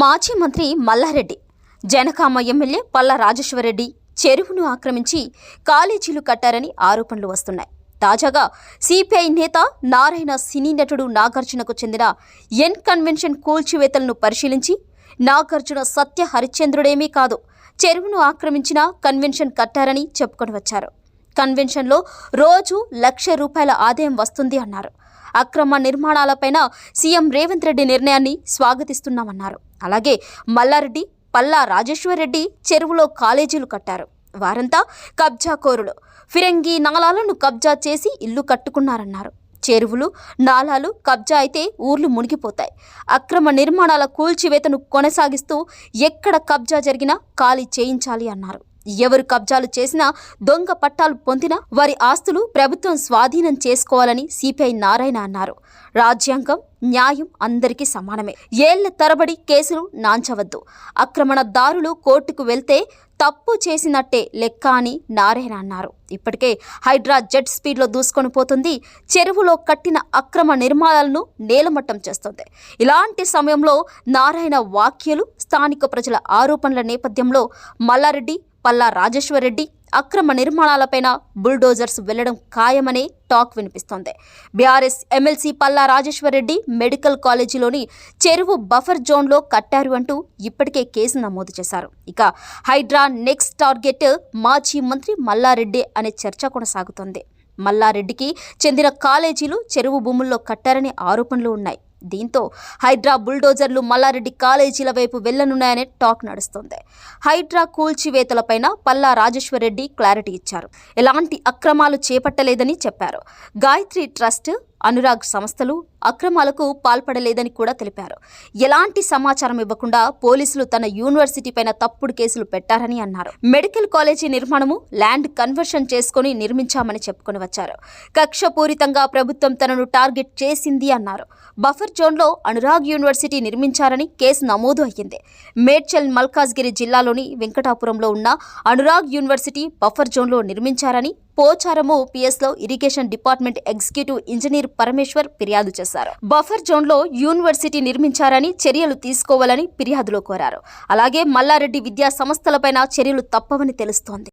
మాజీ మంత్రి మల్లారెడ్డి జనకామ ఎమ్మెల్యే పల్లా రాజేశ్వరరెడ్డి చెరువును ఆక్రమించి కాలేజీలు కట్టారని ఆరోపణలు వస్తున్నాయి. తాజాగా సిపిఐ నేత నారాయణ సినీ నటుడు నాగార్జునకు చెందిన ఎన్ కన్వెన్షన్ కూల్చివేతలను పరిశీలించి నాగార్జున సత్య హరిశ్చంద్రుడేమీ కాదు చెరువును ఆక్రమించిన కన్వెన్షన్ కట్టారని చెప్పుకొని వచ్చారు. కన్వెన్షన్లో రోజు లక్ష రూపాయల ఆదాయం వస్తుంది అన్నారు. అక్రమ నిర్మాణాలపైన సీఎం రేవంత్ రెడ్డి నిర్ణయాన్ని స్వాగతిస్తున్నామన్నారు. అలాగే మల్లారెడ్డి పల్లా రాజేశ్వరరెడ్డి చెరువులో కాలేజీలు కట్టారు. వారంతా కబ్జాకోరులు ఫిరంగి నాలాలను కబ్జా చేసి ఇల్లు కట్టుకున్నారన్నారు. చెరువులు నాలాలు కబ్జా అయితే ఊర్లు మునిగిపోతాయి. అక్రమ నిర్మాణాల కూల్చివేతను కొనసాగిస్తూ ఎక్కడ కబ్జా జరిగినా ఖాళీ చేయించాలి అన్నారు. ఎవరు కబ్జాలు చేసినా దొంగ పట్టాలు పొందినా వారి ఆస్తులు ప్రభుత్వం స్వాధీనం చేసుకోవాలని సిపిఐ నారాయణ అన్నారు. రాజ్యాంగం న్యాయం అందరికీ సమానమే. ఏళ్ళ తరబడి కేసులు నాంచవద్దు. ఆక్రమణదారులు కోర్టుకు వెళ్తే తప్పు చేసినట్టే లెక్క అని నారాయణ అన్నారు. ఇప్పటికే హైడ్రా జెట్ స్పీడ్లో దూసుకొని పోతుంది. చెరువులో కట్టిన అక్రమ నిర్మాణాలను నేలమట్టం చేస్తుంది. ఇలాంటి సమయంలో నారాయణ వాక్యలు స్థానిక ప్రజల ఆరోపణల నేపథ్యంలో మల్లారెడ్డి పల్లా రాజేశ్వరరెడ్డి అక్రమ నిర్మాణాలపైన బుల్డోజర్స్ వెళ్ళడం ఖాయమనే టాక్ వినిపిస్తోంది. BRS MLC Palla Rajeshwar Reddy medical కాలేజీలోని చెరువు బఫర్ జోన్లో కట్టారు అంటూ ఇప్పటికే కేసు నమోదు చేశారు. ఇక హైడ్రా నెక్స్ట్ టార్గెట్ మాజీ మంత్రి మల్లారెడ్డి అనే చర్చ కొనసాగుతోంది. మల్లారెడ్డికి చెందిన కాలేజీలు చెరువు భూముల్లో కట్టారనే ఆరోపణలు ఉన్నాయి. దీంతో హైడ్రా బుల్డోజర్లు మల్లారెడ్డి కాలేజీల వైపు వెళ్ళనున్నాయనే టాక్ నడుస్తోంది. హైడ్రా కూల్చివేతలపైన పల్లా రాజేశ్వరరెడ్డి క్లారిటీ ఇచ్చారు. ఎలాంటి అక్రమాలు చేపట్టలేదని చెప్పారు. గాయత్రి ట్రస్ట్ అనురాగ్ సంస్థలు అక్రమాలకు పాల్పడలేదని కూడా తెలిపారు. ఎలాంటి సమాచారం ఇవ్వకుండా పోలీసులు తన యూనివర్సిటీ పైన తప్పుడు కేసులు పెట్టారని అన్నారు. మెడికల్ కాలేజీ నిర్మాణము ల్యాండ్ కన్వర్షన్ చేసుకుని నిర్మించామని చెప్పుకొని వచ్చారు. కక్షపూరితంగా ప్రభుత్వం తనను టార్గెట్ చేసింది అన్నారు. బఫర్ జోన్లో అనురాగ్ యూనివర్సిటీ నిర్మించారని కేసు నమోదు అయ్యింది. మేడ్చల్ మల్కాజ్గిరి జిల్లాలోని వెంకటాపురంలో ఉన్న అనురాగ్ యూనివర్సిటీ బఫర్ జోన్లో నిర్మించారని పోచారము పిఎస్లో irrigation department executive engineer Parameshwar ఫిర్యాదు చేశారు. బఫర్ జోన్లో యూనివర్సిటీ నిర్మించారని చర్యలు తీసుకోవాలని ఫిర్యాదులో కోరారు. అలాగే మల్లారెడ్డి విద్యా సంస్థలపైన చర్యలు తప్పవని తెలుస్తోంది.